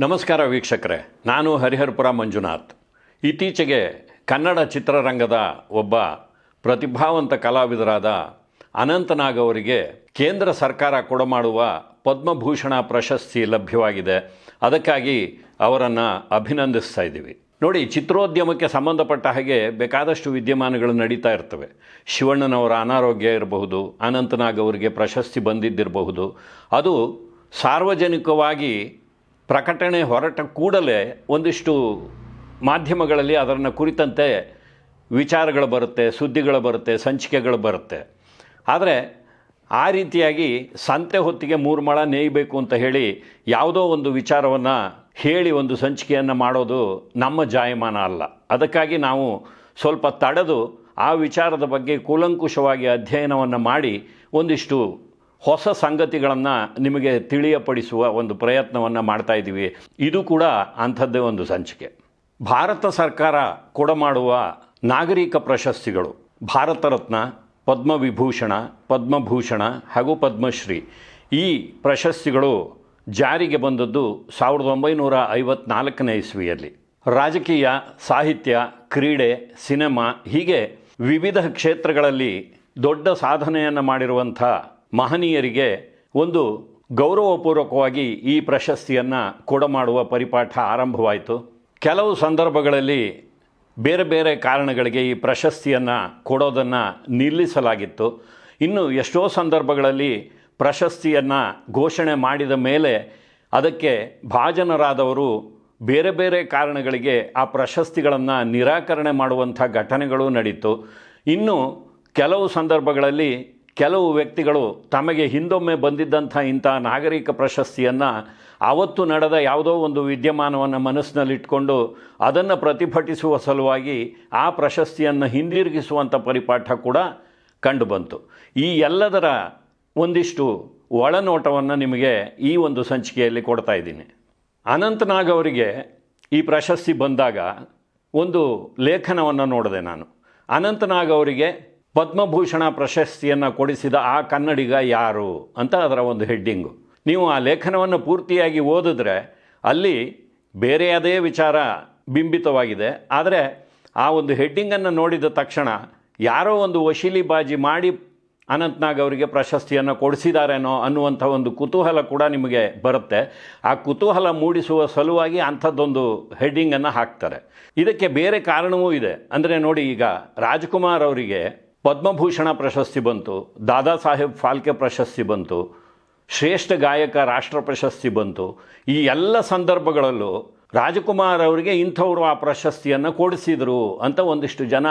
ನಮಸ್ಕಾರ ವೀಕ್ಷಕರೇ, ನಾನು ಹರಿಹರಪುರ ಮಂಜುನಾಥ್. ಇತ್ತೀಚೆಗೆ ಕನ್ನಡ ಚಿತ್ರರಂಗದ ಒಬ್ಬ ಪ್ರತಿಭಾವಂತ ಕಲಾವಿದರಾದ ಅನಂತನಾಗ್ ಅವರಿಗೆ ಕೇಂದ್ರ ಸರ್ಕಾರ ಕೊಡಮಾಡುವ ಪದ್ಮಭೂಷಣ ಪ್ರಶಸ್ತಿ ಲಭ್ಯವಾಗಿದೆ. ಅದಕ್ಕಾಗಿ ಅವರನ್ನು ಅಭಿನಂದಿಸ್ತಾ ಇದ್ದೀವಿ. ನೋಡಿ, ಚಿತ್ರೋದ್ಯಮಕ್ಕೆ ಸಂಬಂಧಪಟ್ಟ ಹಾಗೆ ಬೇಕಾದಷ್ಟು ವಿದ್ಯಮಾನಗಳು ನಡೀತಾ ಇರ್ತವೆ. ಶಿವಣ್ಣನವರ ಅನಾರೋಗ್ಯ ಇರಬಹುದು, ಅನಂತನಾಗ್ ಅವರಿಗೆ ಪ್ರಶಸ್ತಿ ಬಂದಿದ್ದಿರಬಹುದು. ಅದು ಸಾರ್ವಜನಿಕವಾಗಿ ಪ್ರಕಟಣೆ ಹೊರಟ ಕೂಡಲೇ ಒಂದಿಷ್ಟು ಮಾಧ್ಯಮಗಳಲ್ಲಿ ಅದನ್ನು ಕುರಿತಂತೆ ವಿಚಾರಗಳು ಬರುತ್ತೆ, ಸುದ್ದಿಗಳು ಬರುತ್ತೆ, ಸಂಚಿಕೆಗಳು ಬರುತ್ತೆ. ಆದರೆ ಆ ರೀತಿಯಾಗಿ ಸಂತೆ ಹೊತ್ತಿಗೆ ಮೂರು ಮಳ ನೇಯಬೇಕು ಅಂತ ಹೇಳಿ ಯಾವುದೋ ಒಂದು ವಿಚಾರವನ್ನು ಹೇಳಿ ಒಂದು ಸಂಚಿಕೆಯನ್ನು ಮಾಡೋದು ನಮ್ಮ ಜಾಯಮಾನ ಅಲ್ಲ. ಅದಕ್ಕಾಗಿ ನಾವು ಸ್ವಲ್ಪ ತಡೆದು ಆ ವಿಚಾರದ ಬಗ್ಗೆ ಕೂಲಂಕುಷವಾಗಿ ಅಧ್ಯಯನವನ್ನು ಮಾಡಿ ಒಂದಿಷ್ಟು ಹೊಸ ಸಂಗತಿಗಳನ್ನು ನಿಮಗೆ ತಿಳಿಯಪಡಿಸುವ ಒಂದು ಪ್ರಯತ್ನವನ್ನು ಮಾಡ್ತಾ ಇದ್ದೀವಿ. ಇದು ಕೂಡ ಅಂಥದ್ದೇ ಒಂದು ಸಂಚಿಕೆ. ಭಾರತ ಸರ್ಕಾರ ಕೊಡಮಾಡುವ ನಾಗರಿಕ ಪ್ರಶಸ್ತಿಗಳು, ಭಾರತ ರತ್ನ ಪದ್ಮವಿಭೂಷಣ ಪದ್ಮಭೂಷಣ ಹಾಗೂ ಪದ್ಮಶ್ರೀ ಈ ಪ್ರಶಸ್ತಿಗಳು ಜಾರಿಗೆ ಬಂದದ್ದು ಸಾವಿರದ ಒಂಬೈನೂರ ಐವತ್ನಾಲ್ಕನೇ ಇಸ್ವಿಯಲ್ಲಿ. ರಾಜಕೀಯ, ಸಾಹಿತ್ಯ, ಕ್ರೀಡೆ, ಸಿನಿಮಾ ಹೀಗೆ ವಿವಿಧ ಕ್ಷೇತ್ರಗಳಲ್ಲಿ ದೊಡ್ಡ ಸಾಧನೆಯನ್ನು ಮಾಡಿರುವಂಥ ಮಹನೀಯರಿಗೆ ಒಂದು ಗೌರವಪೂರ್ವಕವಾಗಿ ಈ ಪ್ರಶಸ್ತಿಯನ್ನು ಕೊಡಮಾಡುವ ಪರಿಪಾಠ ಆರಂಭವಾಯಿತು. ಕೆಲವು ಸಂದರ್ಭಗಳಲ್ಲಿ ಬೇರೆ ಬೇರೆ ಕಾರಣಗಳಿಗೆ ಈ ಪ್ರಶಸ್ತಿಯನ್ನು ಕೊಡೋದನ್ನು ನಿಲ್ಲಿಸಲಾಗಿತ್ತು. ಇನ್ನು ಎಷ್ಟೋ ಸಂದರ್ಭಗಳಲ್ಲಿ ಪ್ರಶಸ್ತಿಯನ್ನು ಘೋಷಣೆ ಮಾಡಿದ ಮೇಲೆ ಅದಕ್ಕೆ ಭಾಜನರಾದವರು ಬೇರೆ ಬೇರೆ ಕಾರಣಗಳಿಗೆ ಆ ಪ್ರಶಸ್ತಿಗಳನ್ನು ನಿರಾಕರಣೆ ಮಾಡುವಂಥ ಘಟನೆಗಳು ನಡೀತು. ಇನ್ನು ಕೆಲವು ಸಂದರ್ಭಗಳಲ್ಲಿ ಕೆಲವು ವ್ಯಕ್ತಿಗಳು ತಮಗೆ ಹಿಂದೊಮ್ಮೆ ಬಂದಿದ್ದಂಥ ಇಂಥ ನಾಗರಿಕ ಪ್ರಶಸ್ತಿಯನ್ನು ಆವತ್ತು ನಡೆದ ಯಾವುದೋ ಒಂದು ವಿದ್ಯಮಾನವನ್ನು ಮನಸ್ಸಿನಲ್ಲಿಟ್ಕೊಂಡು ಅದನ್ನು ಪ್ರತಿಭಟಿಸುವ ಸಲುವಾಗಿ ಆ ಪ್ರಶಸ್ತಿಯನ್ನು ಹಿಂದಿರುಗಿಸುವಂಥ ಪರಿಪಾಠ ಕೂಡ ಕಂಡುಬಂತು ಈ ಎಲ್ಲದರ ಒಂದಿಷ್ಟು ಒಳನೋಟವನ್ನು ನಿಮಗೆ ಈ ಒಂದು ಸಂಚಿಕೆಯಲ್ಲಿ ಕೊಡ್ತಾ ಇದ್ದೀನಿ. ಅನಂತನಾಗ್ ಅವರಿಗೆ ಈ ಪ್ರಶಸ್ತಿ ಬಂದಾಗ ಒಂದು ಲೇಖನವನ್ನು ನೋಡಿದೆ ನಾನು. ಅನಂತನಾಗ್ ಅವರಿಗೆ ಪದ್ಮಭೂಷಣ ಪ್ರಶಸ್ತಿಯನ್ನು ಕೊಡಿಸಿದ ಆ ಕನ್ನಡಿಗ ಯಾರು ಅಂತ ಅದರ ಒಂದು ಹೆಡ್ಡಿಂಗು. ನೀವು ಆ ಲೇಖನವನ್ನು ಪೂರ್ತಿಯಾಗಿ ಓದಿದ್ರೆ ಅಲ್ಲಿ ಬೇರೆಯದೇ ವಿಚಾರ ಬಿಂಬಿತವಾಗಿದೆ. ಆದರೆ ಆ ಒಂದು ಹೆಡ್ಡಿಂಗನ್ನು ನೋಡಿದ ತಕ್ಷಣ ಯಾರೋ ಒಂದು ವಶೀಲಿಬಾಜಿ ಮಾಡಿ ಅನಂತ್ನಾಗ್ ಅವರಿಗೆ ಪ್ರಶಸ್ತಿಯನ್ನು ಕೊಡಿಸಿದಾರೇನೋ ಅನ್ನುವಂಥ ಒಂದು ಕುತೂಹಲ ಕೂಡ ನಿಮಗೆ ಬರುತ್ತೆ. ಆ ಕುತೂಹಲ ಮೂಡಿಸುವ ಸಲುವಾಗಿ ಅಂಥದ್ದೊಂದು ಹೆಡ್ಡಿಂಗನ್ನು ಹಾಕ್ತಾರೆ. ಇದಕ್ಕೆ ಬೇರೆ ಕಾರಣವೂ ಇದೆ. ಅಂದರೆ ನೋಡಿ ಈಗ ರಾಜ್ಕುಮಾರ್ ಅವರಿಗೆ ಪದ್ಮಭೂಷಣ ಪ್ರಶಸ್ತಿ ಬಂತು, ದಾದಾ ಸಾಹೇಬ್ ಫಾಲ್ಕೆ ಪ್ರಶಸ್ತಿ ಬಂತು, ಶ್ರೇಷ್ಠ ಗಾಯಕ ರಾಷ್ಟ್ರ ಪ್ರಶಸ್ತಿ ಬಂತು. ಈ ಎಲ್ಲ ಸಂದರ್ಭಗಳಲ್ಲೂ ರಾಜಕುಮಾರ್ ಅವರಿಗೆ ಇಂಥವರು ಆ ಪ್ರಶಸ್ತಿಯನ್ನು ಕೊಡಿಸಿದರು ಅಂತ ಒಂದಿಷ್ಟು ಜನ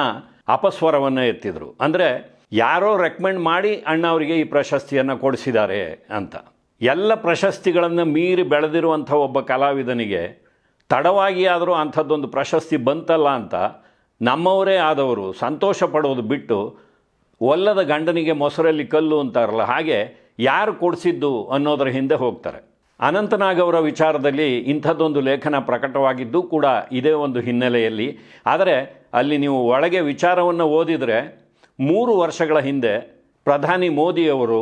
ಅಪಸ್ವರವನ್ನು ಎತ್ತಿದರು. ಅಂದರೆ ಯಾರೋ ರೆಕಮೆಂಡ್ ಮಾಡಿ ಅಣ್ಣ ಅವರಿಗೆ ಈ ಪ್ರಶಸ್ತಿಯನ್ನು ಕೊಡಿಸಿದ್ದಾರೆ ಅಂತ. ಎಲ್ಲ ಪ್ರಶಸ್ತಿಗಳನ್ನು ಮೀರಿ ಬೆಳೆದಿರುವಂಥ ಒಬ್ಬ ಕಲಾವಿದನಿಗೆ ತಡವಾಗಿ ಆದರೂ ಅಂಥದ್ದೊಂದು ಪ್ರಶಸ್ತಿ ಬಂತಲ್ಲ ಅಂತ ನಮ್ಮವರೇ ಆದವರು ಸಂತೋಷ ಪಡೋದು ಬಿಟ್ಟು ಒಲ್ಲದ ಗಂಡನಿಗೆ ಮೊಸರಲ್ಲಿ ಕಲ್ಲು ಅಂತಾರಲ್ಲ, ಹಾಗೆ ಯಾರು ಕೊಡಿಸಿದ್ದು ಅನ್ನೋದರ ಹಿಂದೆ ಹೋಗ್ತಾರೆ. ಅನಂತನಾಗ್ ಅವರ ವಿಚಾರದಲ್ಲಿ ಇಂಥದ್ದೊಂದು ಲೇಖನ ಪ್ರಕಟವಾಗಿದ್ದು ಕೂಡ ಇದೇ ಒಂದು ಹಿನ್ನೆಲೆಯಲ್ಲಿ. ಆದರೆ ಅಲ್ಲಿ ನೀವು ಒಳಗೆ ವಿಚಾರವನ್ನು ಓದಿದರೆ ಮೂರು ವರ್ಷಗಳ ಹಿಂದೆ ಪ್ರಧಾನಿ ಮೋದಿಯವರು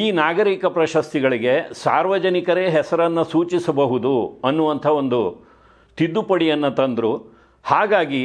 ಈ ನಾಗರಿಕ ಪ್ರಶಸ್ತಿಗಳಿಗೆ ಸಾರ್ವಜನಿಕರೇ ಹೆಸರನ್ನು ಸೂಚಿಸಬಹುದು ಅನ್ನುವಂಥ ಒಂದು ತಿದ್ದುಪಡಿಯನ್ನು ತಂದರು. ಹಾಗಾಗಿ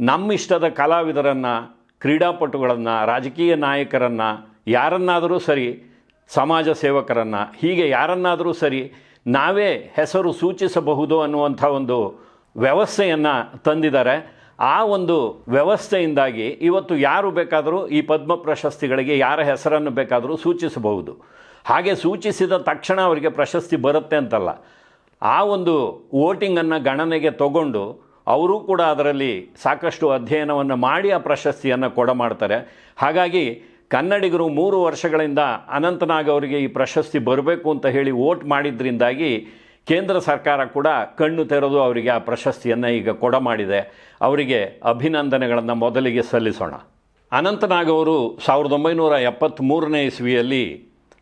ನಮ್ಮಿಷ್ಟದ ಕಲಾವಿದರನ್ನು, ಕ್ರೀಡಾಪಟುಗಳನ್ನು, ರಾಜಕೀಯ ನಾಯಕರನ್ನು, ಯಾರನ್ನಾದರೂ ಸರಿ, ಸಮಾಜ ಸೇವಕರನ್ನು, ಹೀಗೆ ಯಾರನ್ನಾದರೂ ಸರಿ ನಾವೇ ಹೆಸರು ಸೂಚಿಸಬಹುದು ಅನ್ನುವಂಥ ಒಂದು ವ್ಯವಸ್ಥೆಯನ್ನು ತಂದಿದ್ದಾರೆ. ಆ ಒಂದು ವ್ಯವಸ್ಥೆಯಿಂದಾಗಿ ಇವತ್ತು ಯಾರು ಬೇಕಾದರೂ ಈ ಪದ್ಮ ಪ್ರಶಸ್ತಿಗಳಿಗೆ ಯಾರ ಹೆಸರನ್ನು ಬೇಕಾದರೂ ಸೂಚಿಸಬಹುದು. ಹಾಗೆ ಸೂಚಿಸಿದ ತಕ್ಷಣ ಅವರಿಗೆ ಪ್ರಶಸ್ತಿ ಬರುತ್ತೆ ಅಂತಲ್ಲ. ಆ ಒಂದು ವೋಟಿಂಗನ್ನು ಗಣನೆಗೆ ತಗೊಂಡು ಅವರು ಕೂಡ ಅದರಲ್ಲಿ ಸಾಕಷ್ಟು ಅಧ್ಯಯನವನ್ನು ಮಾಡಿ ಆ ಪ್ರಶಸ್ತಿಯನ್ನು ಕೊಡಮಾಡ್ತಾರೆ ಹಾಗಾಗಿ ಕನ್ನಡಿಗರು ಮೂರು ವರ್ಷಗಳಿಂದ ಅನಂತನಾಗ್ ಅವರಿಗೆ ಈ ಪ್ರಶಸ್ತಿ ಬರಬೇಕು ಅಂತ ಹೇಳಿ ವೋಟ್ ಮಾಡಿದ್ರಿಂದಾಗಿ ಕೇಂದ್ರ ಸರ್ಕಾರ ಕೂಡ ಕಣ್ಣು ತೆರೆದು ಅವರಿಗೆ ಆ ಪ್ರಶಸ್ತಿಯನ್ನು ಈಗ ಕೊಡಮಾಡಿದೆ ಅವರಿಗೆ ಅಭಿನಂದನೆಗಳನ್ನು ಮೊದಲಿಗೆ ಸಲ್ಲಿಸೋಣ. ಅನಂತನಾಗ್ ಅವರು ಸಾವಿರದ ಒಂಬೈನೂರ ಎಪ್ಪತ್ತ್ಮೂರನೇ ಇಸ್ವಿಯಲ್ಲಿ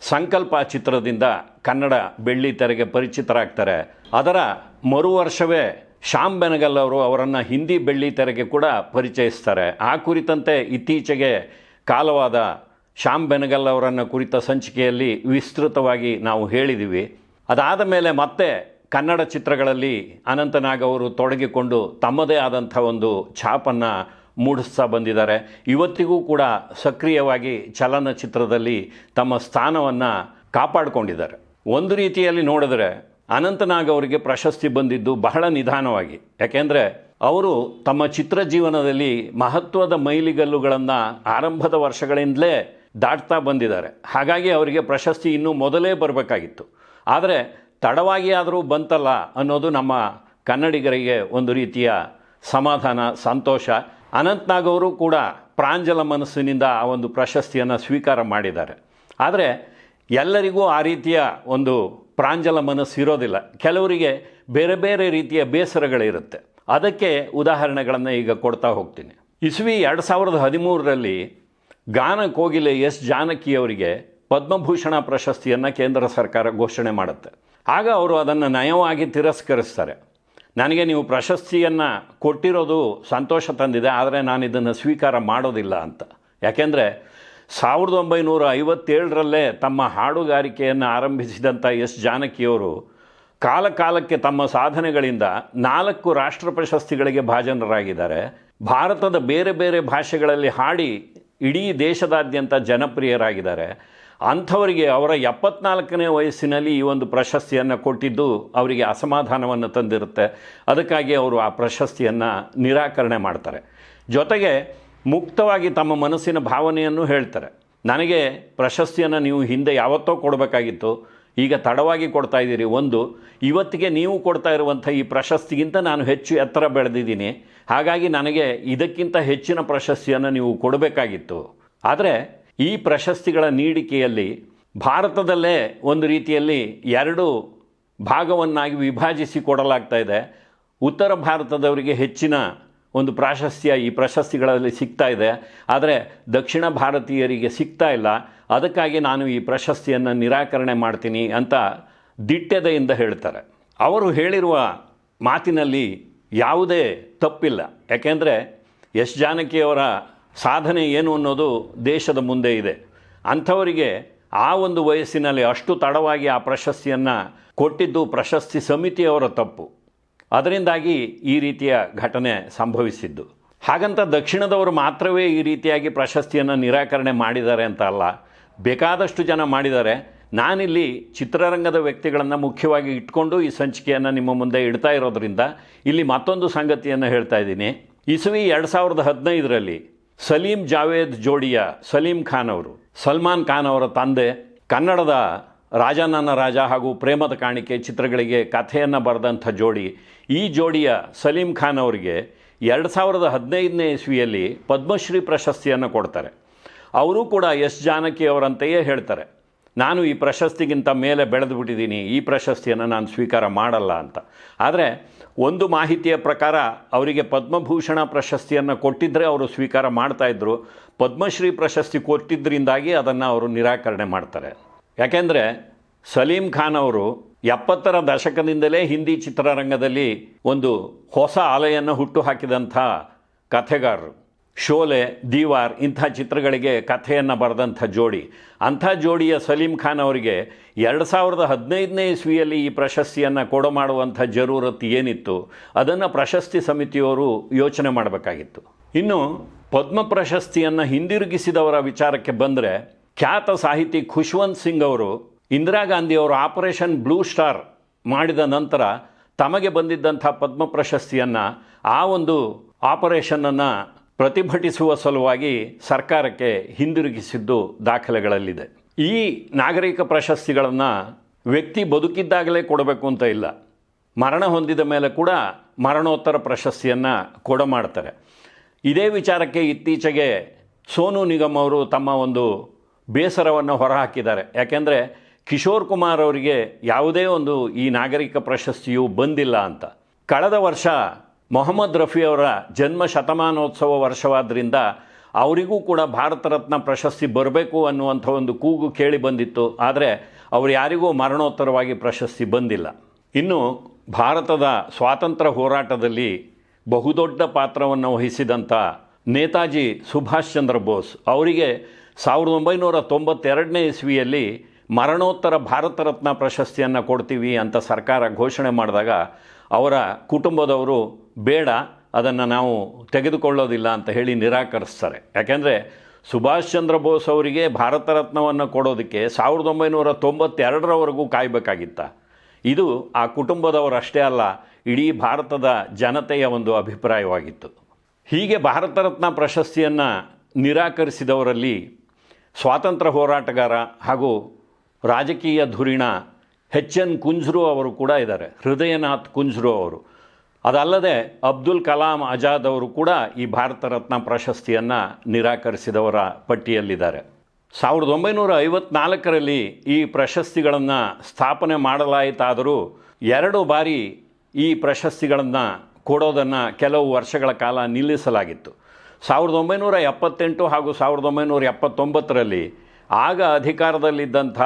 ಸಂಕಲ್ಪ ಚಿತ್ರದಿಂದ ಕನ್ನಡ ಬೆಳ್ಳಿ ತೆರೆಗೆ ಪರಿಚಿತರಾಗ್ತಾರೆ. ಅದರ ಮರು ವರ್ಷವೇ ಶ್ಯಾಮ್ ಬೆನಗಲ್ ಅವರು ಅವರನ್ನು ಹಿಂದಿ ಬೆಳ್ಳಿ ತೆರೆಗೆ ಕೂಡ ಪರಿಚಯಿಸ್ತಾರೆ. ಆ ಕುರಿತಂತೆ ಇತ್ತೀಚೆಗೆ ಕಾಲವಾದ ಶ್ಯಾಮ್ ಬೆನಗಲ್ ಅವರನ್ನು ಕುರಿತ ಸಂಚಿಕೆಯಲ್ಲಿ ವಿಸ್ತೃತವಾಗಿ ನಾವು ಹೇಳಿದ್ದೀವಿ ಅದಾದ ಮೇಲೆ ಮತ್ತೆ ಕನ್ನಡ ಚಿತ್ರಗಳಲ್ಲಿ ಅನಂತನಾಗ್ ಅವರು ತೊಡಗಿಕೊಂಡು ತಮ್ಮದೇ ಆದಂಥ ಒಂದು ಛಾಪನ್ನು ಮೂಡಿಸ್ತಾ ಬಂದಿದ್ದಾರೆ. ಇವತ್ತಿಗೂ ಕೂಡ ಸಕ್ರಿಯವಾಗಿ ಚಲನಚಿತ್ರದಲ್ಲಿ ತಮ್ಮ ಸ್ಥಾನವನ್ನು ಕಾಪಾಡಿಕೊಂಡಿದ್ದಾರೆ. ಒಂದು ರೀತಿಯಲ್ಲಿ ನೋಡಿದ್ರೆ ಅನಂತನಾಗ್ ಅವರಿಗೆ ಪ್ರಶಸ್ತಿ ಬಂದಿದ್ದು ಬಹಳ ನಿಧಾನವಾಗಿ. ಯಾಕೆಂದರೆ ಅವರು ತಮ್ಮ ಚಿತ್ರ ಜೀವನದಲ್ಲಿ ಮಹತ್ವದ ಮೈಲಿಗಲ್ಲುಗಳನ್ನು ಆರಂಭದ ವರ್ಷಗಳಿಂದಲೇ ದಾಟ್ತಾ ಬಂದಿದ್ದಾರೆ. ಹಾಗಾಗಿ ಅವರಿಗೆ ಪ್ರಶಸ್ತಿ ಇನ್ನೂ ಮೊದಲೇ ಬರಬೇಕಾಗಿತ್ತು. ಆದರೆ ತಡವಾಗಿ ಆದರೂ ಬಂತಲ್ಲ ಅನ್ನೋದು ನಮ್ಮ ಕನ್ನಡಿಗರಿಗೆ ಒಂದು ರೀತಿಯ ಸಮಾಧಾನ, ಸಂತೋಷ. ಅನಂತ್ನಾಗ್ ಅವರು ಕೂಡ ಪ್ರಾಂಜಲ ಮನಸ್ಸಿನಿಂದ ಆ ಒಂದು ಪ್ರಶಸ್ತಿಯನ್ನು ಸ್ವೀಕಾರ ಮಾಡಿದ್ದಾರೆ. ಆದರೆ ಎಲ್ಲರಿಗೂ ಆ ರೀತಿಯ ಒಂದು ಪ್ರಾಂಜಲ ಮನಸ್ಸು ಇರೋದಿಲ್ಲ. ಕೆಲವರಿಗೆ ಬೇರೆ ಬೇರೆ ರೀತಿಯ ಬೇಸರಗಳಿರುತ್ತೆ. ಅದಕ್ಕೆ ಉದಾಹರಣೆಗಳನ್ನು ಈಗ ಕೊಡ್ತಾ ಹೋಗ್ತೀನಿ. ಇಸ್ವಿ ಎರಡು ಸಾವಿರದ ಹದಿಮೂರರಲ್ಲಿ ಗಾನ ಕೋಗಿಲೆ ಎಸ್ ಜಾನಕಿಯವರಿಗೆ ಪದ್ಮಭೂಷಣ ಪ್ರಶಸ್ತಿಯನ್ನು ಕೇಂದ್ರ ಸರ್ಕಾರ ಘೋಷಣೆ ಮಾಡುತ್ತೆ. ಆಗ ಅವರು ಅದನ್ನು ನಯವಾಗಿ ತಿರಸ್ಕರಿಸ್ತಾರೆ. ನನಗೆ ನೀವು ಪ್ರಶಸ್ತಿಯನ್ನು ಕೊಟ್ಟಿರೋದು ಸಂತೋಷ ತಂದಿದೆ, ಆದರೆ ನಾನು ಇದನ್ನು ಸ್ವೀಕಾರ ಮಾಡೋದಿಲ್ಲ ಅಂತ. ಯಾಕೆಂದರೆ ಸಾವಿರದ ಒಂಬೈನೂರ ಐವತ್ತೇಳರಲ್ಲೇ ತಮ್ಮ ಹಾಡುಗಾರಿಕೆಯನ್ನು ಆರಂಭಿಸಿದಂಥ ಎಸ್. ಜಾನಕಿಯವರು ಕಾಲಕಾಲಕ್ಕೆ ತಮ್ಮ ಸಾಧನೆಗಳಿಂದ ನಾಲ್ಕು ರಾಷ್ಟ್ರ ಪ್ರಶಸ್ತಿಗಳಿಗೆ ಭಾಜನರಾಗಿದ್ದಾರೆ. ಭಾರತದ ಬೇರೆ ಬೇರೆ ಭಾಷೆಗಳಲ್ಲಿ ಹಾಡಿ ಇಡೀ ದೇಶದಾದ್ಯಂತ ಜನಪ್ರಿಯರಾಗಿದ್ದಾರೆ. ಅಂಥವರಿಗೆ ಅವರ ಎಪ್ಪತ್ನಾಲ್ಕನೇ ವಯಸ್ಸಿನಲ್ಲಿ ಈ ಒಂದು ಪ್ರಶಸ್ತಿಯನ್ನು ಕೊಟ್ಟಿದ್ದು ಅವರಿಗೆ ಅಸಮಾಧಾನವನ್ನು ತಂದಿರುತ್ತೆ. ಅದಕ್ಕಾಗಿ ಅವರು ಆ ಪ್ರಶಸ್ತಿಯನ್ನು ನಿರಾಕರಣೆ ಮಾಡ್ತಾರೆ. ಜೊತೆಗೆ ಮುಕ್ತವಾಗಿ ತಮ್ಮ ಮನಸ್ಸಿನ ಭಾವನೆಯನ್ನು ಹೇಳ್ತಾರೆ. ನನಗೆ ಪ್ರಶಸ್ತಿಯನ್ನು ನೀವು ಹಿಂದೆ ಯಾವತ್ತೋ ಕೊಡಬೇಕಾಗಿತ್ತು, ಈಗ ತಡವಾಗಿ ಕೊಡ್ತಾ ಇದ್ದೀರಿ. ಒಂದು, ಇವತ್ತಿಗೆ ನೀವು ಕೊಡ್ತಾ ಇರುವಂಥ ಈ ಪ್ರಶಸ್ತಿಗಿಂತ ನಾನು ಹೆಚ್ಚು ಎತ್ತರ ಬೆಳೆದಿದ್ದೀನಿ. ಹಾಗಾಗಿ ನನಗೆ ಇದಕ್ಕಿಂತ ಹೆಚ್ಚಿನ ಪ್ರಶಸ್ತಿಯನ್ನು ನೀವು ಕೊಡಬೇಕಾಗಿತ್ತು. ಆದರೆ, ಈ ಪ್ರಶಸ್ತಿಗಳ ನೀಡಿಕೆಯಲ್ಲಿ ಭಾರತದಲ್ಲೇ ಒಂದು ರೀತಿಯಲ್ಲಿ ಎರಡು ಭಾಗವನ್ನಾಗಿ ವಿಭಾಜಿಸಿ ಕೊಡಲಾಗ್ತಾ ಇದೆ. ಉತ್ತರ ಭಾರತದವರಿಗೆ ಹೆಚ್ಚಿನ ಒಂದು ಪ್ರಾಶಸ್ತ್ಯ ಈ ಪ್ರಶಸ್ತಿಗಳಲ್ಲಿ ಸಿಗ್ತಾ ಇದೆ. ಆದರೆ ದಕ್ಷಿಣ ಭಾರತೀಯರಿಗೆ ಸಿಗ್ತಾ ಇಲ್ಲ. ಅದಕ್ಕಾಗಿ ನಾನು ಈ ಪ್ರಶಸ್ತಿಯನ್ನು ನಿರಾಕರಣೆ ಮಾಡ್ತೀನಿ ಅಂತ ದಿಟ್ಟೆದೆಯಿಂದ ಹೇಳ್ತಾರೆ. ಅವರು ಹೇಳಿರುವ ಮಾತಿನಲ್ಲಿ ಯಾವುದೇ ತಪ್ಪಿಲ್ಲ. ಯಾಕೆಂದರೆ ಎಸ್ ಜಾನಕಿಯವರ ಸಾಧನೆ ಏನು ಅನ್ನೋದು ದೇಶದ ಮುಂದೆ ಇದೆ. ಅಂಥವರಿಗೆ ಆ ಒಂದು ವಯಸ್ಸಿನಲ್ಲಿ ಅಷ್ಟು ತಡವಾಗಿ ಆ ಪ್ರಶಸ್ತಿಯನ್ನು ಕೊಟ್ಟಿದ್ದು ಪ್ರಶಸ್ತಿ ಸಮಿತಿಯವರ ತಪ್ಪು. ಅದರಿಂದಾಗಿ ಈ ರೀತಿಯ ಘಟನೆ ಸಂಭವಿಸಿದ್ದು. ಹಾಗಂತ ದಕ್ಷಿಣದವರು ಮಾತ್ರವೇ ಈ ರೀತಿಯಾಗಿ ಪ್ರಶಸ್ತಿಯನ್ನು ನಿರಾಕರಣೆ ಮಾಡಿದ್ದಾರೆ ಅಂತ ಅಲ್ಲ. ಬೇಕಾದಷ್ಟು ಜನ ಮಾಡಿದ್ದಾರೆ. ನಾನಿಲ್ಲಿ ಚಿತ್ರರಂಗದ ವ್ಯಕ್ತಿಗಳನ್ನು ಮುಖ್ಯವಾಗಿ ಇಟ್ಕೊಂಡು ಈ ಸಂಚಿಕೆಯನ್ನು ನಿಮ್ಮ ಮುಂದೆ ಇಡ್ತಾ ಇರೋದ್ರಿಂದ ಇಲ್ಲಿ ಮತ್ತೊಂದು ಸಂಗತಿಯನ್ನು ಹೇಳ್ತಾ ಇದ್ದೀನಿ. ಇಸ್ವಿ ಎರಡು ಸಾವಿರದ ಹದಿನೈದರಲ್ಲಿ ಸಲೀಂ ಜಾವೇದ್ ಜೋಡಿಯ ಸಲೀಂ ಖಾನ್ ಅವರು, ಸಲ್ಮಾನ್ ಖಾನ್ ಅವರ ತಂದೆ, ಕನ್ನಡದ ರಾಜ ನನ್ನ ರಾಜ ಹಾಗೂ ಪ್ರೇಮದ ಕಾಣಿಕೆ ಚಿತ್ರಗಳಿಗೆ ಕಥೆಯನ್ನು ಬರೆದಂಥ ಜೋಡಿ. ಈ ಜೋಡಿಯ ಸಲೀಂ ಖಾನ್ ಅವರಿಗೆ ಎರಡು ಸಾವಿರದ ಹದಿನೈದನೇ ಇಸ್ವಿಯಲ್ಲಿ ಪದ್ಮಶ್ರೀ ಪ್ರಶಸ್ತಿಯನ್ನು ಕೊಡ್ತಾರೆ. ಅವರು ಕೂಡ ಎಸ್ ಜಾನಕಿ ಅವರಂತೆಯೇ ಹೇಳ್ತಾರೆ. ನಾನು ಈ ಪ್ರಶಸ್ತಿಗಿಂತ ಮೇಲೆ ಬೆಳೆದು ಬಿಟ್ಟಿದ್ದೀನಿ, ಈ ಪ್ರಶಸ್ತಿಯನ್ನು ನಾನು ಸ್ವೀಕಾರ ಮಾಡಲ್ಲ ಅಂತ. ಆದರೆ ಒಂದು ಮಾಹಿತಿಯ ಪ್ರಕಾರ ಅವರಿಗೆ ಪದ್ಮಭೂಷಣ ಪ್ರಶಸ್ತಿಯನ್ನು ಕೊಟ್ಟಿದ್ದರೆ ಅವರು ಸ್ವೀಕಾರ ಮಾಡ್ತಾಯಿದ್ರು ಪದ್ಮಶ್ರೀ ಪ್ರಶಸ್ತಿ ಕೊಟ್ಟಿದ್ದರಿಂದಾಗಿ ಅದನ್ನು ಅವರು ನಿರಾಕರಣೆ ಮಾಡ್ತಾರೆ. ಯಾಕೆಂದರೆ ಸಲೀಂ ಖಾನ್ ಅವರು ಎಪ್ಪತ್ತರ ದಶಕದಿಂದಲೇ ಹಿಂದಿ ಚಿತ್ರರಂಗದಲ್ಲಿ ಒಂದು ಹೊಸ ಅಲೆಯನ್ನು ಹುಟ್ಟು ಹಾಕಿದಂಥ ಕಥೆಗಾರರು. ಶೋಲೆ, ದೀವಾರ್ ಇಂಥ ಚಿತ್ರಗಳಿಗೆ ಕಥೆಯನ್ನು ಬರೆದಂಥ ಜೋಡಿ. ಅಂಥ ಜೋಡಿಯ ಸಲೀಂ ಖಾನ್ ಅವರಿಗೆ ಎರಡು ಸಾವಿರದ ಹದಿನೈದನೇ ಇಸ್ವಿಯಲ್ಲಿ ಈ ಪ್ರಶಸ್ತಿಯನ್ನು ಕೊಡ ಮಾಡುವಂಥ ಜರೂರತ್ತು ಏನಿತ್ತು, ಅದನ್ನು ಪ್ರಶಸ್ತಿ ಸಮಿತಿಯವರು ಯೋಚನೆ ಮಾಡಬೇಕಾಗಿತ್ತು. ಇನ್ನು ಪದ್ಮ ಪ್ರಶಸ್ತಿಯನ್ನು ಹಿಂದಿರುಗಿಸಿದವರ ವಿಚಾರಕ್ಕೆ ಬಂದರೆ ಖ್ಯಾತ ಸಾಹಿತಿ ಖುಷ್ವಂತ್ ಸಿಂಗ್ ಅವರು ಇಂದಿರಾ ಗಾಂಧಿಯವರು ಆಪರೇಷನ್ ಬ್ಲೂ ಸ್ಟಾರ್ ಮಾಡಿದ ನಂತರ ತಮಗೆ ಬಂದಿದ್ದಂಥ ಪದ್ಮ ಪ್ರಶಸ್ತಿಯನ್ನು ಆ ಒಂದು ಆಪರೇಷನನ್ನು ಪ್ರತಿಭಟಿಸುವ ಸಲುವಾಗಿ ಸರ್ಕಾರಕ್ಕೆ ಹಿಂದಿರುಗಿಸಿದ್ದು ದಾಖಲೆಗಳಲ್ಲಿದೆ. ಈ ನಾಗರಿಕ ಪ್ರಶಸ್ತಿಗಳನ್ನು ವ್ಯಕ್ತಿ ಬದುಕಿದ್ದಾಗಲೇ ಕೊಡಬೇಕು ಅಂತ ಇಲ್ಲ. ಮರಣ ಹೊಂದಿದ ಮೇಲೆ ಕೂಡ ಮರಣೋತ್ತರ ಪ್ರಶಸ್ತಿಯನ್ನು ಕೊಡ ಮಾಡ್ತಾರೆ. ಇದೇ ವಿಚಾರಕ್ಕೆ ಇತ್ತೀಚೆಗೆ ಸೋನು ನಿಗಮ್ ಅವರು ತಮ್ಮ ಒಂದು ಬೇಸರವನ್ನು ಹೊರಹಾಕಿದ್ದಾರೆ. ಯಾಕೆಂದರೆ ಕಿಶೋರ್ ಕುಮಾರ್ ಅವರಿಗೆ ಯಾವುದೇ ಒಂದು ಈ ನಾಗರಿಕ ಪ್ರಶಸ್ತಿಯು ಬಂದಿಲ್ಲ ಅಂತ. ಕಳೆದ ವರ್ಷ ಮೊಹಮ್ಮದ್ ರಫಿ ಅವರ ಜನ್ಮ ಶತಮಾನೋತ್ಸವ ವರ್ಷವಾದ್ದರಿಂದ ಅವರಿಗೂ ಕೂಡ ಭಾರತ ರತ್ನ ಪ್ರಶಸ್ತಿ ಬರಬೇಕು ಅನ್ನುವಂಥ ಒಂದು ಕೂಗು ಕೇಳಿ ಬಂದಿತ್ತು. ಆದರೆ ಅವರು ಯಾರಿಗೂ ಮರಣೋತ್ತರವಾಗಿ ಪ್ರಶಸ್ತಿ ಬಂದಿಲ್ಲ. ಇನ್ನು ಭಾರತದ ಸ್ವಾತಂತ್ರ್ಯ ಹೋರಾಟದಲ್ಲಿ ಬಹುದೊಡ್ಡ ಪಾತ್ರವನ್ನು ವಹಿಸಿದಂಥ ನೇತಾಜಿ ಸುಭಾಷ್ ಚಂದ್ರ ಬೋಸ್ ಅವರಿಗೆ ಸಾವಿರದ ಒಂಬೈನೂರ ತೊಂಬತ್ತೆರಡನೇ ಇಸ್ವಿಯಲ್ಲಿ ಮರಣೋತ್ತರ ಭಾರತ ರತ್ನ ಪ್ರಶಸ್ತಿಯನ್ನು ಕೊಡ್ತೀವಿ ಅಂತ ಸರ್ಕಾರ ಘೋಷಣೆ ಮಾಡಿದಾಗ ಅವರ ಕುಟುಂಬದವರು ಬೇಡ, ಅದನ್ನು ನಾವು ತೆಗೆದುಕೊಳ್ಳೋದಿಲ್ಲ ಅಂತ ಹೇಳಿ ನಿರಾಕರಿಸ್ತಾರೆ. ಯಾಕೆಂದರೆ ಸುಭಾಷ್ ಚಂದ್ರ ಬೋಸ್ ಅವರಿಗೆ ಭಾರತ ರತ್ನವನ್ನು ಕೊಡೋದಕ್ಕೆ ಸಾವಿರದ ಒಂಬೈನೂರ ತೊಂಬತ್ತೆರಡರವರೆಗೂ ಕಾಯಬೇಕಾಗಿತ್ತ. ಇದು ಆ ಕುಟುಂಬದವರಷ್ಟೇ ಅಲ್ಲ, ಇಡೀ ಭಾರತದ ಜನತೆಯ ಒಂದು ಅಭಿಪ್ರಾಯವಾಗಿತ್ತು. ಹೀಗೆ ಭಾರತ ರತ್ನ ಪ್ರಶಸ್ತಿಯನ್ನು ನಿರಾಕರಿಸಿದವರಲ್ಲಿ ಸ್ವಾತಂತ್ರ್ಯ ಹೋರಾಟಗಾರ ಹಾಗೂ ರಾಜಕೀಯ ಧುರೀಣ ಹೆಚ್ ಎನ್ ಕುಂಜ್ರು ಅವರು ಕೂಡ ಇದ್ದಾರೆ. ಹೃದಯನಾಥ್ ಕುಂಜ್ರು ಅವರು. ಅದಲ್ಲದೆ ಅಬ್ದುಲ್ ಕಲಾಂ ಆಜಾದ್ ಅವರು ಕೂಡ ಈ ಭಾರತ ರತ್ನ ಪ್ರಶಸ್ತಿಯನ್ನು ನಿರಾಕರಿಸಿದವರ ಪಟ್ಟಿಯಲ್ಲಿದ್ದಾರೆ. ಸಾವಿರದ ಒಂಬೈನೂರ ಐವತ್ನಾಲ್ಕರಲ್ಲಿ ಈ ಪ್ರಶಸ್ತಿಗಳನ್ನು ಸ್ಥಾಪನೆ ಮಾಡಲಾಯಿತಾದರೂ ಎರಡು ಬಾರಿ ಈ ಪ್ರಶಸ್ತಿಗಳನ್ನು ಕೊಡೋದನ್ನು ಕೆಲವು ವರ್ಷಗಳ ಕಾಲ ನಿಲ್ಲಿಸಲಾಗಿತ್ತು. ಸಾವಿರದ ಒಂಬೈನೂರ ಎಪ್ಪತ್ತೆಂಟು ಹಾಗೂ ಸಾವಿರದ ಒಂಬೈನೂರ ಎಪ್ಪತ್ತೊಂಬತ್ತರಲ್ಲಿ ಆಗ ಅಧಿಕಾರದಲ್ಲಿದ್ದಂಥ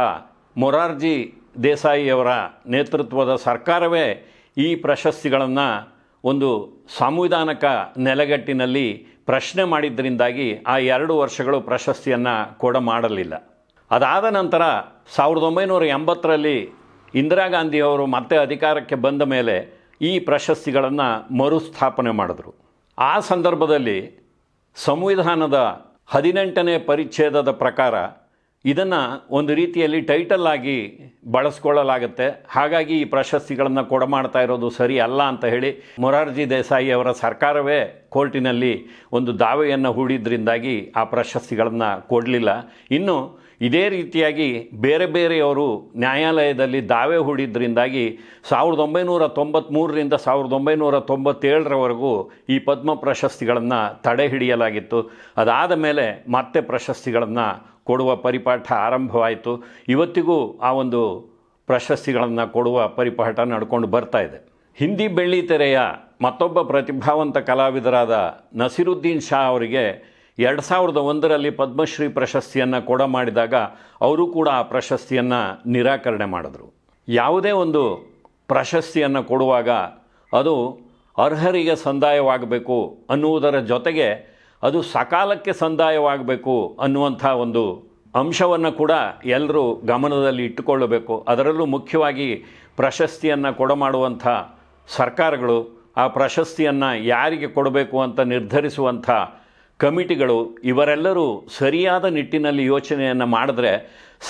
ಮೊರಾರ್ಜಿ ದೇಸಾಯಿಯವರ ನೇತೃತ್ವದ ಸರ್ಕಾರವೇ ಈ ಪ್ರಶಸ್ತಿಗಳನ್ನು ಒಂದು ಸಾಂವಿಧಾನಿಕ ನೆಲೆಗಟ್ಟಿನಲ್ಲಿ ಪ್ರಶ್ನೆ ಮಾಡಿದ್ದರಿಂದಾಗಿ ಆ ಎರಡು ವರ್ಷಗಳು ಪ್ರಶಸ್ತಿಯನ್ನು ಕೂಡ ಮಾಡಲಿಲ್ಲ. ಅದಾದ ನಂತರ ಸಾವಿರದ ಒಂಬೈನೂರ ಎಂಬತ್ತರಲ್ಲಿ ಇಂದಿರಾ ಗಾಂಧಿಯವರು ಮತ್ತೆ ಅಧಿಕಾರಕ್ಕೆ ಬಂದ ಮೇಲೆ ಈ ಪ್ರಶಸ್ತಿಗಳನ್ನು ಮರುಸ್ಥಾಪನೆ ಮಾಡಿದ್ರು. ಆ ಸಂದರ್ಭದಲ್ಲಿ ಸಂವಿಧಾನದ ಹದಿನೆಂಟನೇ ಪರಿಚ್ಛೇದದ ಪ್ರಕಾರ ಇದನ್ನು ಒಂದು ರೀತಿಯಲ್ಲಿ ಟೈಟಲ್ ಆಗಿ ಬಳಸ್ಕೊಳ್ಳಲಾಗುತ್ತೆ. ಹಾಗಾಗಿ ಈ ಪ್ರಶಸ್ತಿಗಳನ್ನು ಕೊಡಮಾಡ್ತಾ ಇರೋದು ಸರಿ ಅಲ್ಲ ಅಂತ ಹೇಳಿ ಮೊರಾರ್ಜಿ ದೇಸಾಯಿ ಅವರ ಸರ್ಕಾರವೇ ಕೋರ್ಟಿನಲ್ಲಿ ಒಂದು ದಾವೆಯನ್ನು ಹೂಡಿದ್ರಿಂದಾಗಿ ಆ ಪ್ರಶಸ್ತಿಗಳನ್ನು ಕೊಡಲಿಲ್ಲ. ಇನ್ನು ಇದೇ ರೀತಿಯಾಗಿ ಬೇರೆ ಬೇರೆಯವರು ನ್ಯಾಯಾಲಯದಲ್ಲಿ ದಾವೆ ಹೂಡಿದ್ರಿಂದಾಗಿ ಸಾವಿರದ ಒಂಬೈನೂರ ತೊಂಬತ್ತ್ಮೂರರಿಂದ ಸಾವಿರದ ಒಂಬೈನೂರ ತೊಂಬತ್ತೇಳರವರೆಗೂ ಈ ಪದ್ಮ ಪ್ರಶಸ್ತಿಗಳನ್ನು ತಡೆ ಹಿಡಿಯಲಾಗಿತ್ತು. ಅದಾದ ಮೇಲೆ ಮತ್ತೆ ಪ್ರಶಸ್ತಿಗಳನ್ನು ಕೊಡುವ ಪರಿಪಾಠ ಆರಂಭವಾಯಿತು. ಇವತ್ತಿಗೂ ಆ ಒಂದು ಪ್ರಶಸ್ತಿಗಳನ್ನು ಕೊಡುವ ಪರಿಪಾಠ ನಡ್ಕೊಂಡು ಬರ್ತಾ ಇದೆ. ಹಿಂದಿ ಬೆಳ್ಳಿ ತೆರೆಯ ಮತ್ತೊಬ್ಬ ಪ್ರತಿಭಾವಂತ ಕಲಾವಿದರಾದ ನಸಿರುದ್ದೀನ್ ಶಾ ಅವರಿಗೆ ಎರಡು ಸಾವಿರದ ಒಂದರಲ್ಲಿ ಪದ್ಮಶ್ರೀ ಪ್ರಶಸ್ತಿಯನ್ನು ಕೊಡ ಮಾಡಿದಾಗ ಅವರು ಕೂಡ ಆ ಪ್ರಶಸ್ತಿಯನ್ನು ನಿರಾಕರಣೆ ಮಾಡಿದ್ರು. ಯಾವುದೇ ಒಂದು ಪ್ರಶಸ್ತಿಯನ್ನು ಕೊಡುವಾಗ ಅದು ಅರ್ಹರಿಗೆ ಸಂದಾಯವಾಗಬೇಕು ಅನ್ನುವುದರ ಜೊತೆಗೆ ಅದು ಸಕಾಲಕ್ಕೆ ಸಂದಾಯವಾಗಬೇಕು ಅನ್ನುವಂಥ ಒಂದು ಅಂಶವನ್ನು ಕೂಡ ಎಲ್ಲರೂ ಗಮನದಲ್ಲಿ ಇಟ್ಟುಕೊಳ್ಳಬೇಕು. ಅದರಲ್ಲೂ ಮುಖ್ಯವಾಗಿ ಪ್ರಶಸ್ತಿಯನ್ನು ಕೊಡಮಾಡುವಂಥ ಸರ್ಕಾರಗಳು ಆ ಪ್ರಶಸ್ತಿಯನ್ನು ಯಾರಿಗೆ ಕೊಡಬೇಕು ಅಂತ ನಿರ್ಧರಿಸುವಂಥ ಕಮಿಟಿಗಳು ಇವರೆಲ್ಲರೂ ಸರಿಯಾದ ನಿಟ್ಟಿನಲ್ಲಿ ಯೋಚನೆಯನ್ನು ಮಾಡಿದ್ರೆ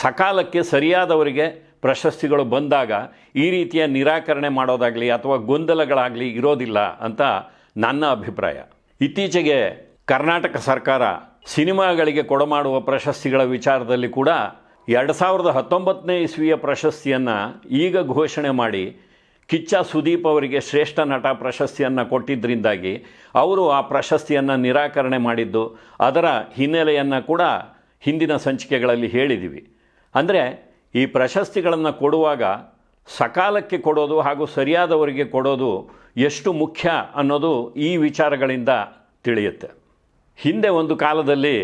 ಸಕಾಲಕ್ಕೆ ಸರಿಯಾದವರಿಗೆ ಪ್ರಶಸ್ತಿಗಳು ಬಂದಾಗ ಈ ರೀತಿಯ ನಿರಾಕರಣೆ ಮಾಡೋದಾಗಲಿ ಅಥವಾ ಗೊಂದಲಗಳಾಗಲಿ ಇರೋದಿಲ್ಲ ಅಂತ ನನ್ನ ಅಭಿಪ್ರಾಯ. ಇತ್ತೀಚೆಗೆ ಕರ್ನಾಟಕ ಸರ್ಕಾರ ಸಿನಿಮಾಗಳಿಗೆ ಕೊಡಮಾಡುವ ಪ್ರಶಸ್ತಿಗಳ ವಿಚಾರದಲ್ಲಿ ಕೂಡ ಎರಡು ಸಾವಿರದ ಹತ್ತೊಂಬತ್ತನೇ ಇಸ್ವಿಯ ಪ್ರಶಸ್ತಿಯನ್ನು ಈಗ ಘೋಷಣೆ ಮಾಡಿ ಕಿಚ್ಚ ಸುದೀಪ್ ಅವರಿಗೆ ಶ್ರೇಷ್ಠ ನಟ ಪ್ರಶಸ್ತಿಯನ್ನು ಕೊಟ್ಟಿದ್ದರಿಂದಾಗಿ ಅವರು ಆ ಪ್ರಶಸ್ತಿಯನ್ನು ನಿರಾಕರಣೆ ಮಾಡಿದ್ದು, ಅದರ ಹಿನ್ನೆಲೆಯನ್ನು ಕೂಡ ಹಿಂದಿನ ಸಂಚಿಕೆಗಳಲ್ಲಿ ಹೇಳಿದ್ದೀವಿ ಅಂದರೆ ಈ ಪ್ರಶಸ್ತಿಗಳನ್ನು ಕೊಡುವಾಗ ಸಕಾಲಕ್ಕೆ ಕೊಡೋದು ಹಾಗೂ ಸರಿಯಾದವರಿಗೆ ಕೊಡೋದು ಎಷ್ಟು ಮುಖ್ಯ ಅನ್ನೋದು ಈ ವಿಚಾರಗಳಿಂದ ತಿಳಿಯುತ್ತೆ. ಹಿಂದೆ ಒಂದು ಕಾಲದಲ್ಲಿ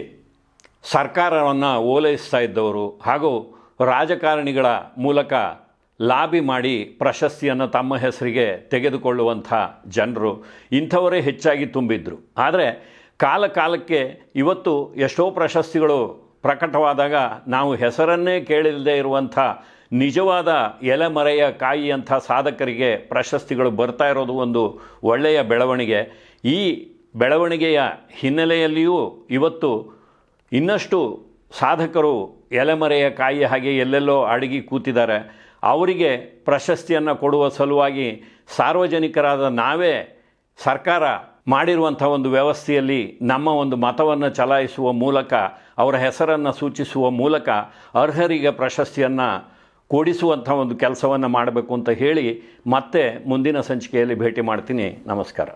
ಸರ್ಕಾರವನ್ನು ಓಲೈಸ್ತಾ ಇದ್ದವರು ಹಾಗೂ ರಾಜಕಾರಣಿಗಳ ಮೂಲಕ ಲಾಬಿ ಮಾಡಿ ಪ್ರಶಸ್ತಿಯನ್ನು ತಮ್ಮ ಹೆಸರಿಗೆ ತೆಗೆದುಕೊಳ್ಳುವಂಥ ಜನರು ಇಂಥವರೇ ಹೆಚ್ಚಾಗಿ ತುಂಬಿದ್ರು. ಆದರೆ ಕಾಲ ಕಾಲಕ್ಕೆ ಇವತ್ತು ಎಷ್ಟೋ ಪ್ರಶಸ್ತಿಗಳು ಪ್ರಕಟವಾದಾಗ ನಾವು ಹೆಸರನ್ನೇ ಕೇಳಿಲ್ಲದೆ ಇರುವಂಥ ನಿಜವಾದ ಎಲೆಮರೆಯ ಕಾಯಿಯಂಥ ಸಾಧಕರಿಗೆ ಪ್ರಶಸ್ತಿಗಳು ಬರ್ತಾ ಇರೋದು ಒಂದು ಒಳ್ಳೆಯ ಬೆಳವಣಿಗೆ. ಈ ಬೆಳವಣಿಗೆಯ ಹಿನ್ನೆಲೆಯಲ್ಲಿಯೂ ಇವತ್ತು ಇನ್ನಷ್ಟು ಸಾಧಕರು ಎಲೆಮರೆಯ ಕಾಯಿ ಹಾಗೆ ಎಲ್ಲೆಲ್ಲೋ ಅಡಗಿ ಕೂತಿದ್ದಾರೆ. ಅವರಿಗೆ ಪ್ರಶಸ್ತಿಯನ್ನು ಕೊಡುವ ಸಲುವಾಗಿ ಸಾರ್ವಜನಿಕರಾದ ನಾವೇ ಸರ್ಕಾರ ಮಾಡಿರುವಂಥ ಒಂದು ವ್ಯವಸ್ಥೆಯಲ್ಲಿ ನಮ್ಮ ಒಂದು ಮತವನ್ನು ಚಲಾಯಿಸುವ ಮೂಲಕ, ಅವರ ಹೆಸರನ್ನು ಸೂಚಿಸುವ ಮೂಲಕ ಅರ್ಹರಿಗೆ ಪ್ರಶಸ್ತಿಯನ್ನು ಕೊಡಿಸುವಂಥ ಒಂದು ಕೆಲಸವನ್ನು ಮಾಡಬೇಕು ಅಂತ ಹೇಳಿ ಮತ್ತೆ ಮುಂದಿನ ಸಂಚಿಕೆಯಲ್ಲಿ ಭೇಟಿ ಮಾಡ್ತೀನಿ. ನಮಸ್ಕಾರ.